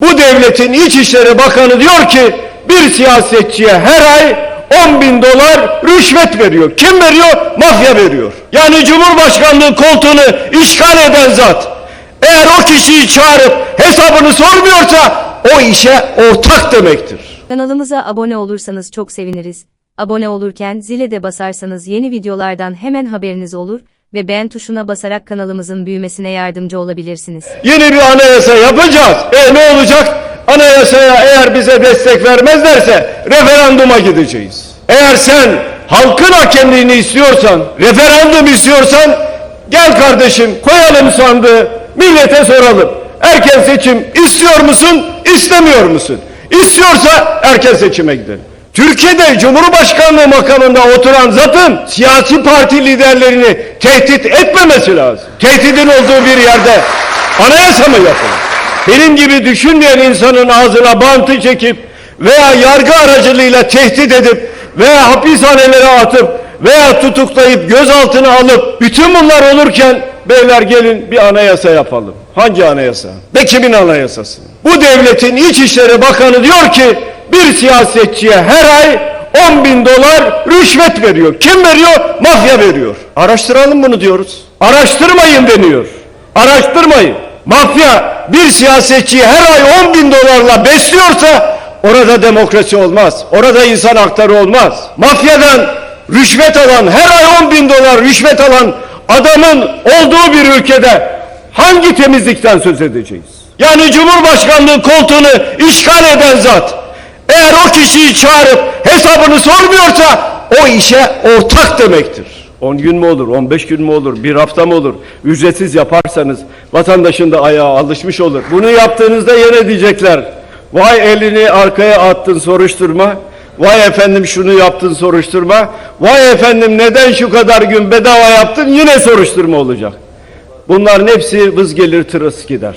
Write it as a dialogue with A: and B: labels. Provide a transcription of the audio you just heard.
A: Bu devletin İçişleri Bakanı diyor ki bir siyasetçiye her ay 10 bin dolar rüşvet veriyor. Kim veriyor? Mafya veriyor. Yani Cumhurbaşkanlığı koltuğunu işgal eden zat eğer o kişiyi çağırıp hesabını sormuyorsa o işe ortak demektir.
B: Kanalımıza abone olursanız çok seviniriz. Abone olurken zile de basarsanız yeni videolardan hemen haberiniz olur ve beğen tuşuna basarak kanalımızın büyümesine yardımcı olabilirsiniz.
A: Yeni bir anayasa yapacağız. E ne olacak? Anayasaya eğer bize destek vermezlerse referanduma gideceğiz. Eğer sen halkın hakemliğini istiyorsan, referandum istiyorsan gel kardeşim koyalım sandığı millete soralım. Erken seçim istiyor musun, istemiyor musun? İstiyorsa erken seçime gidelim. Türkiye'de Cumhurbaşkanlığı makamında oturan zatın siyasi parti liderlerini tehdit etmemesi lazım. Tehditin olduğu bir yerde anayasa mı yapılır? Benim gibi düşünmeyen insanın ağzına bantı çekip veya yargı aracılığıyla tehdit edip veya hapishanelere atıp veya tutuklayıp gözaltına alıp bütün bunlar olurken beyler gelin bir anayasa yapalım. Hangi anayasa? Ve kimin anayasası? Bu devletin İçişleri Bakanı diyor ki bir siyasetçiye her ay 10 bin dolar rüşvet veriyor. Kim veriyor? Mafya veriyor. Araştıralım bunu diyoruz. Araştırmayın deniyor. Araştırmayın. Mafya bir siyasetçiyi her ay 10 bin dolarla besliyorsa orada demokrasi olmaz. Orada insan hakları olmaz. Mafyadan rüşvet alan, her ay 10 bin dolar rüşvet alan adamın olduğu bir ülkede hangi temizlikten söz edeceğiz? Yani Cumhurbaşkanlığı koltuğunu işgal eden zat eğer o kişiyi çağırıp hesabını sormuyorsa o işe ortak demektir. 10 gün mü olur, 15 gün mü olur, bir hafta mı olur? Ücretsiz yaparsanız vatandaşın da ayağı alışmış olur. Bunu yaptığınızda yine diyecekler. Vay elini arkaya attın soruşturma. Vay efendim şunu yaptın soruşturma. Vay efendim neden şu kadar gün bedava yaptın yine soruşturma olacak. Bunların hepsi vız gelir tırıs gider.